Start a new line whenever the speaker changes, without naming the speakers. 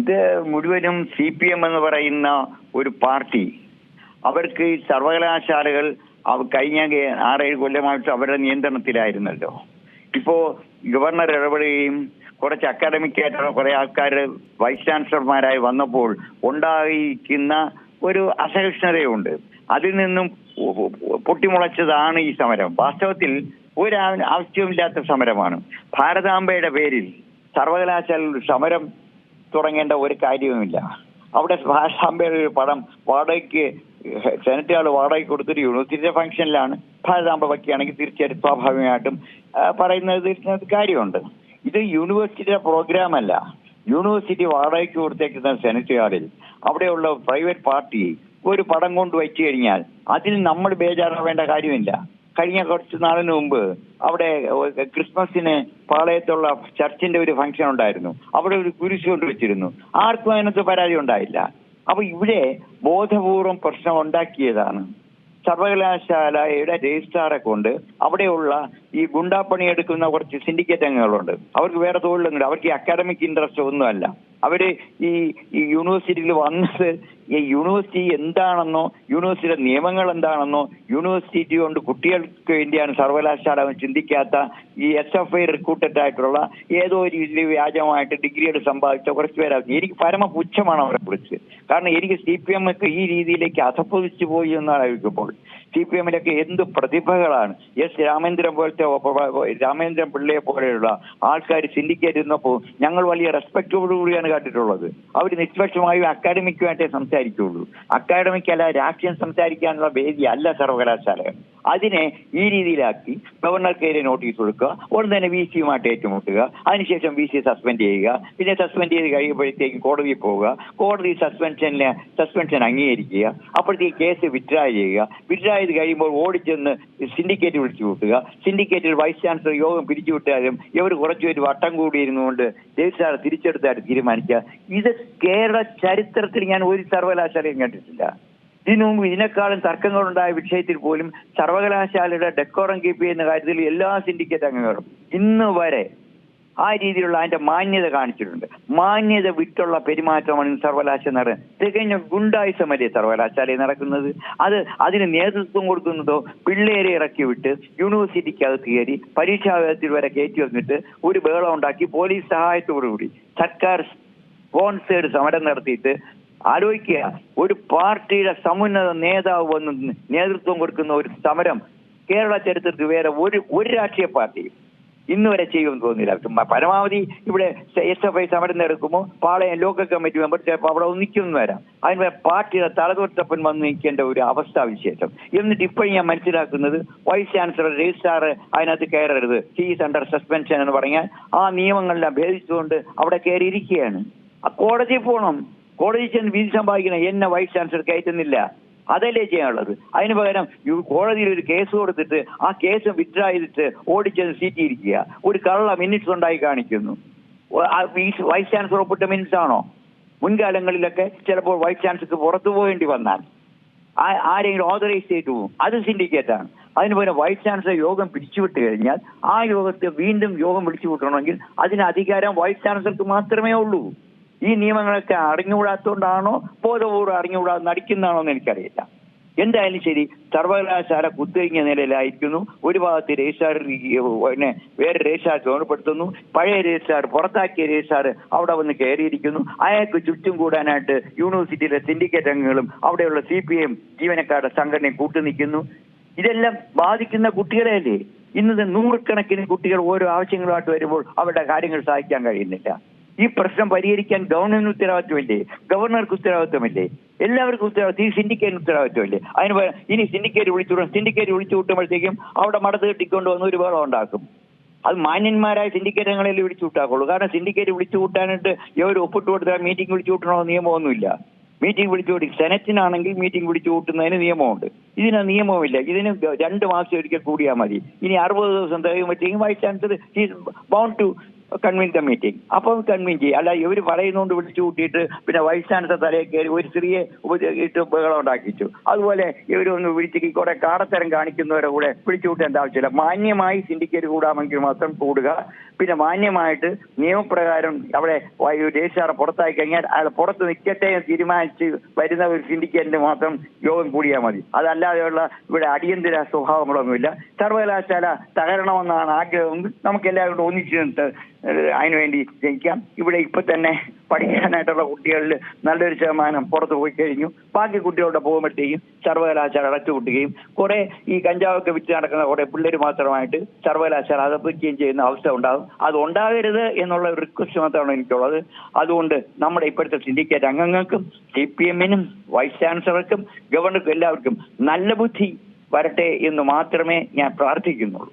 ഇത് മുഴുവനും C P M എന്ന് പറയുന്ന ഒരു പാർട്ടി. അവർക്ക് ഈ സർവകലാശാലകൾ കഴിഞ്ഞ ആറേഴ് കൊല്ലമായിട്ട് അവരുടെ നിയന്ത്രണത്തിലായിരുന്നല്ലോ. ഇപ്പോ ഗവർണർ ഇടപെടുകയും കുറച്ച് അക്കാഡമിക് ആയിട്ടുള്ള കുറെ ആൾക്കാർ വൈസ് ചാൻസലർമാരായി വന്നപ്പോൾ ഉണ്ടായിരിക്കുന്ന ഒരു അസഹിഷ്ണുതയുണ്ട്. അതിൽ നിന്നും പൊട്ടിമുളച്ചതാണ് ഈ സമരം. വാസ്തവത്തിൽ ഒരു ആവശ്യമില്ലാത്ത സമരമാണ്. ഭാരതാംബയുടെ പേരിൽ സർവകലാശാല സമരം തുടങ്ങേണ്ട ഒരു കാര്യവുമില്ല. അവിടെ ഭാരതാംബയുടെ ഒരു പടം വാടകയ്ക്ക് സെനറ്റ് ആൾ വാടകയ്ക്ക് കൊടുത്തൊരു യൂണിവേഴ്സിറ്റിയുടെ ഫംഗ്ഷനിലാണ്. ഭാരതാമ്പ വയ്ക്കുകയാണെങ്കിൽ തീർച്ചയായിട്ടും സ്വാഭാവികമായിട്ടും പറയുന്നത് തീർച്ചയായിട്ടും കാര്യമുണ്ട്. ഇത് യൂണിവേഴ്സിറ്റിയുടെ പ്രോഗ്രാം അല്ല യൂണിവേഴ്സിറ്റി വാടകയ്ക്ക് കൊടുത്തേക്കുന്ന സെനറ്റ് അവിടെയുള്ള പ്രൈവറ്റ് പാർട്ടി ഒരു പടം കൊണ്ട് വെച്ചു കഴിഞ്ഞാൽ അതിൽ നമ്മൾ ബേജാറാവേണ്ട കാര്യമില്ല. കഴിഞ്ഞ കുറച്ച് നാളിന് മുമ്പ് അവിടെ ക്രിസ്മസിന് പാളയത്തുള്ള ചർച്ചിന്റെ ഒരു ഫംഗ്ഷൻ ഉണ്ടായിരുന്നു. അവിടെ ഒരു കുരിശ് കൊണ്ട് വെച്ചിരുന്നു ആർക്കും അതിനകത്ത് പരാതി ഉണ്ടായില്ല. അപ്പൊ ഇവിടെ ബോധപൂർവം പ്രശ്നം ഉണ്ടാക്കിയതാണ്. സർവകലാശാലയുടെ രജിസ്ട്രാറെ കൊണ്ട് അവിടെയുള്ള ഈ ഗുണ്ടാപ്പണി എടുക്കുന്ന കുറച്ച് സിൻഡിക്കേറ്റ് അംഗങ്ങളുണ്ട്. അവർക്ക് വേറെ തൊഴിലൊന്നുമില്ല. അവർക്ക് ഈ അക്കാഡമിക് ഇൻട്രസ്റ്റ് ഒന്നുമല്ല. അവർ ഈ ഈ യൂണിവേഴ്സിറ്റിയിൽ വന്നത് ഈ യൂണിവേഴ്സിറ്റി എന്താണെന്നോ യൂണിവേഴ്സിറ്റിയുടെ നിയമങ്ങൾ എന്താണെന്നോ യൂണിവേഴ്സിറ്റി കൊണ്ട് കുട്ടികൾക്ക് വേണ്ടിയാണ് സർവകലാശാല ചിന്തിക്കാത്ത ഈ എസ് എഫ് ഐ റിക്രൂട്ടഡ് ആയിട്ടുള്ള ഏതോ രീതിയിൽ വ്യാജമായിട്ട് ഡിഗ്രി എടുത്ത് സമ്പാദിച്ച കുറച്ച് പേരാണ്. എനിക്ക് പരമ പുച്ഛമാണ് അവരെ കുറിച്ച്. കാരണം എനിക്ക് സി പി എം ഒക്കെ ഈ രീതിയിലേക്ക് അധപ്പതിച്ചു പോയി എന്നാണ് അറിയിക്കുമ്പോൾ സി പി എമ്മിലൊക്കെ എന്ത് പ്രതിഭകളാണ്. എസ് രാമേന്ദ്രൻ പോലത്തെ രാമേന്ദ്രൻ പിള്ളയെ പോലെയുള്ള ആൾക്കാർ സിൻഡിക്കേറ്റ് ഞങ്ങൾ വലിയ റെസ്പെക്റ്റോടുകൂടിയാണ് കാട്ടിട്ടുള്ളത് അവർ നിഷ്പക്ഷമായും അക്കാഡമിക്കുമായിട്ടേ സംസാരിക്കുള്ളൂ. അക്കാഡമിക് അല്ല രാഷ്ട്രീയം സംസാരിക്കാനുള്ള വേദി അല്ല സർവകലാശാല അതിനെ ഈ രീതിയിലാക്കി ഗവർണർക്കെതിരെ നോട്ടീസ് കൊടുക്കുക ഉടൻ തന്നെ വി സിയുമായിട്ട് ഏറ്റുമുട്ടുക അതിനുശേഷം വി സി സസ്പെൻഡ് ചെയ്യുക പിന്നെ സസ്പെൻഡ് ചെയ്ത് കഴിയുമ്പോഴത്തേക്കും കോടതിയിൽ പോവുക കോടതി സസ്പെൻഷനെ സസ്പെൻഷൻ അംഗീകരിക്കുക അപ്പോഴത്തേക്ക് കേസ് വിഡ്രാ ചെയ്യുക വിഡ്രാ ചെയ്ത് കഴിയുമ്പോൾ ഓടിച്ചെന്ന് സിൻഡിക്കേറ്റ് വിളിച്ചു കൂട്ടുക സിൻഡിക്കേറ്റിൽ വൈസ് ചാൻസലർ യോഗം പിരിച്ചുവിട്ടാലും ഇവർ കുറച്ചുപേര് വട്ടം കൂടിയിരുന്നുകൊണ്ട് രജിസ്ട്രാർ തിരിച്ചെടുത്തായിട്ട് തീരുമാനിക്കുക. ഇത് കേരള ചരിത്രത്തിൽ ഞാൻ ഒരു സർവകലാശാലയും കണ്ടിട്ടില്ല. ഇതിനു മുമ്പ് ഇതിനേക്കാളും തർക്കങ്ങളുണ്ടായ വിഷയത്തിൽ പോലും സർവകലാശാലയുടെ ഡെക്കോറം കീപ്പ് ചെയ്യുന്ന കാര്യത്തിൽ എല്ലാ സിൻഡിക്കേറ്റ് അംഗങ്ങളും ഇന്ന് വരെ ആ രീതിയിലുള്ള അതിന്റെ മാന്യത കാണിച്ചിട്ടുണ്ട്. മാന്യത വിട്ടുള്ള പെരുമാറ്റമാണ് സർവകലാശാല നടക്കുന്നത് തികഞ്ഞ ഗുണ്ടായുസമല്ലേ സർവകലാശാലയിൽ നടക്കുന്നത്? അത് അതിന് നേതൃത്വം കൊടുക്കുന്നതോ പിള്ളേരെ ഇറക്കി വിട്ട് യൂണിവേഴ്സിറ്റിക്കകത്ത് കയറി പരീക്ഷാവേദത്തിൽ വരെ കയറ്റി വന്നിട്ട് ഒരു ബഹളം ഉണ്ടാക്കി പോലീസ് സഹായത്തോടുകൂടി സർക്കാർ സ്പോൺസേഡ് സമരം നടത്തിയിട്ട് ആലോചിക്കുക ഒരു പാർട്ടിയുടെ സമുന്നത നേതാവ് വന്ന് നേതൃത്വം കൊടുക്കുന്ന ഒരു സമരം കേരള ചരിത്രത്തിൽ വേറെ ഒരു ഒരു രാഷ്ട്രീയ പാർട്ടിയും ഇന്ന് വരെ ചെയ്യുമെന്ന് തോന്നില്ല പരമാവധി ഇവിടെ എസ് എഫ് ഐ സമരം നടക്കുമ്പോൾ പാളയം ലോക്കൽ കമ്മിറ്റി മെമ്പർ ചിലപ്പോൾ അവിടെ ഒന്നിക്കുന്നു വരാം. അതിന് പാർട്ടിയുടെ തലതൊട്ടപ്പൻ വന്ന് നിൽക്കേണ്ട ഒരു അവസ്ഥാവിശേഷം എന്നിട്ട് ഇപ്പോഴും ഞാൻ മനസ്സിലാക്കുന്നത് വൈസ് ചാൻസലർ രജിസ്ട്രാർ അതിനകത്ത് കയറരുത്. ഹീസ് അണ്ടർ സസ്പെൻഷൻ എന്ന് പറഞ്ഞാൽ ആ നിയമങ്ങളെല്ലാം ഭേദിച്ചുകൊണ്ട് അവിടെ കയറിയിരിക്കുകയാണ്. ആ കോടതി പോകണം. കോടതി ചെന്ന് വിധി സമ്പാദിക്കണം എന്നെ വൈസ് ചാൻസലർ കയറ്റുന്നില്ല. അതല്ലേ ചെയ്യാനുള്ളത്? അതിന് പകരം കോടതിയിൽ ഒരു കേസ് കൊടുത്തിട്ട് ആ കേസ് വിത്ഡ്രാ ചെയ്തിട്ട് ഓടിച്ചത് സീറ്റിയിരിക്കുക ഒരു കള്ള മിനിറ്റ്സ് ഉണ്ടായി കാണിക്കുന്നു. വൈസ് ചാൻസലർ ഒപ്പിട്ട മിനിറ്റ്സ് ആണോ? മുൻകാലങ്ങളിലൊക്കെ ചിലപ്പോൾ വൈസ് ചാൻസലർക്ക് പുറത്തു പോകേണ്ടി വന്നാൽ. ആരെങ്കിലും ഓതറൈസ് ചെയ്തു. അത് സിൻഡിക്കേറ്റ് ആണ്. അതിന് പകരം വൈസ് ചാൻസലർ യോഗം പിരിച്ചുവിട്ട് കഴിഞ്ഞാൽ ആ യോഗത്തെ വീണ്ടും യോഗം പിടിച്ചു വിട്ടണമെങ്കിൽ അതിന് അധികാരം വൈസ് ചാൻസലർക്ക് മാത്രമേ ഉള്ളൂ. ഈ നിയമങ്ങളൊക്കെ അറിഞ്ഞുകൂടാത്തോണ്ടാണോ ബോധപൂർവം അറിഞ്ഞുകൂടാതെ നടിക്കുന്നതാണോ എന്ന് എനിക്കറിയില്ല. എന്തായാലും ശരി സർവകലാശാല കുത്തിരിഞ്ഞ നിലയിലായിരിക്കുന്നു. ഒരു ഭാഗത്ത് രജിസ്ട്രാർ പിന്നെ വേറെ രജിസ്ട്രാർ ചുമതലപ്പെടുത്തുന്നു പഴയ രജിസ്ട്രാർ പുറത്താക്കിയ രജിസ്ട്രാർ അവിടെ വന്ന് കയറിയിരിക്കുന്നു. അയാൾക്ക് ചുറ്റും കൂടാനായിട്ട് യൂണിവേഴ്സിറ്റിയിലെ സിൻഡിക്കേറ്റ് അംഗങ്ങളും അവിടെയുള്ള സി പി എം ജീവനക്കാരുടെ സംഘടനയും കൂട്ടുനിൽക്കുന്നു ഇതെല്ലാം ബാധിക്കുന്ന കുട്ടികളെയല്ലേ? ഇന്നത്തെ നൂറുകണക്കിന് കുട്ടികൾ ഓരോ ആവശ്യങ്ങളുമായിട്ട് വരുമ്പോൾ അവരുടെ കാര്യങ്ങൾ സഹായിക്കാൻ കഴിയുന്നില്ല. ഈ പ്രശ്നം പരിഹരിക്കാൻ ഗവൺമെന്റിന് ഉത്തരവാദിത്വമില്ലേ? ഗവർണർക്ക് ഉത്തരവാദിത്വമില്ലേ? എല്ലാവർക്കും ഉത്തരവാദിത്വം. ഈ സിൻഡിക്കേറ്റിന് ഉത്തരവാദിത്വമില്ലേ? അതിന് ഇനി സിൻഡിക്കേറ്റ് വിളിച്ചു വിടും സിൻഡിക്കേറ്റ് വിളിച്ചു വിട്ടുമ്പോഴത്തേക്കും അവിടെ മടത്ത് കെട്ടിക്കൊണ്ട് വന്ന് ഒരു വേളം ഉണ്ടാക്കും. അത് മാന്യന്മാരായ സിൻഡിക്കേറ്റ് അംഗങ്ങളെ വിളിച്ചു വിട്ടാക്കുള്ളൂ. കാരണം സിൻഡിക്കേറ്റ് വിളിച്ചു കൂട്ടാനായിട്ട് ഇവർ ഒപ്പിട്ട് കൊടുത്താൽ മീറ്റിംഗ് വിളിച്ചു കൂട്ടണമെന്ന് നിയമമൊന്നുമില്ല. മീറ്റിംഗ് വിളിച്ചു കൂട്ടി സെനറ്റിനാണെങ്കിൽ മീറ്റിംഗ് വിളിച്ചു കൂട്ടുന്നതിന് നിയമമുണ്ട്. ഇതിന് നിയമമില്ല ഇതിന് രണ്ട് മാസം ഒരിക്കൽ കൂടിയാൽ മതി. ഇനി അറുപത് ദിവസം തികയുമ്പോഴത്തേക്കും vice chancellor bound to convene committee അപ്പോൾ കൺവീൻ ചെയ്യും. അല്ല ഇവർ പറയുന്നതുകൊണ്ട് വിളിച്ചു കൂട്ടിയിട്ട് പിന്നെ വൈസ് ചാൻസലർ തലയിൽ കയറി ഒരു ചെറിയ ഉപയോഗിച്ചിട്ട് ബഹളം ഉണ്ടാക്കിച്ചു. അതുപോലെ ഇവരൊന്ന് വിളിച്ച് കുറെ കാടത്തരം കാണിക്കുന്നവരെ കൂടെ വിളിച്ചു കൂട്ടേണ്ട ആവശ്യമില്ല. മാന്യമായി സിൻഡിക്കേറ്റ് കൂടാമെങ്കിൽ മാത്രം കൂടുക. പിന്നെ മാന്യമായിട്ട് നിയമപ്രകാരം അവിടെ ദേശീയ പുറത്തായി കഴിഞ്ഞാൽ അയാൾ പുറത്ത് നിൽക്കട്ടെ എന്ന് തീരുമാനിച്ച് വരുന്ന ഒരു സിൻഡിക്കേറ്റിന് മാത്രം യോഗം കൂടിയാൽ മതി. അതല്ലാതെയുള്ള ഇവിടെ അടിയന്തര സ്വഭാവങ്ങളൊന്നുമില്ല. സർവകലാശാല തകരണമെന്നാണ് ആഗ്രഹം നമുക്ക് എല്ലാവരും ഒന്നിച്ചിട്ട് ഏഹ് അതിനുവേണ്ടി ജയിക്കാം. ഇവിടെ ഇപ്പൊ തന്നെ പഠിക്കാനായിട്ടുള്ള കുട്ടികളിൽ നല്ലൊരു ശതമാനം പുറത്തു പോയി കഴിഞ്ഞു. ബാക്കി കുട്ടികളുടെ പോകുമ്പോഴത്തേക്കും സർവകലാശാല അടച്ചുപൂട്ടുകയും കുറെ ഈ കഞ്ചാവൊക്കെ വിറ്റ് നടക്കുന്ന കുറെ പിള്ളേർ മാത്രമായിട്ട് സർവകലാശാല അതപ്പിക്കുകയും ചെയ്യുന്ന അവസ്ഥ ഉണ്ടാകും. അത് ഉണ്ടാകരുത് എന്നുള്ള ഒരു റിക്വസ്റ്റ് മാത്രമാണ് എനിക്കുള്ളത്. അതുകൊണ്ട് നമ്മുടെ ഇപ്പോഴത്തെ സിൻഡിക്കേറ്റ് അംഗങ്ങൾക്കും സി പി എമ്മിനും വൈസ് ചാൻസലർക്കും ഗവർണർക്കും എല്ലാവർക്കും നല്ല ബുദ്ധി വരട്ടെ എന്ന് മാത്രമേ ഞാൻ പ്രാർത്ഥിക്കുന്നുള്ളൂ.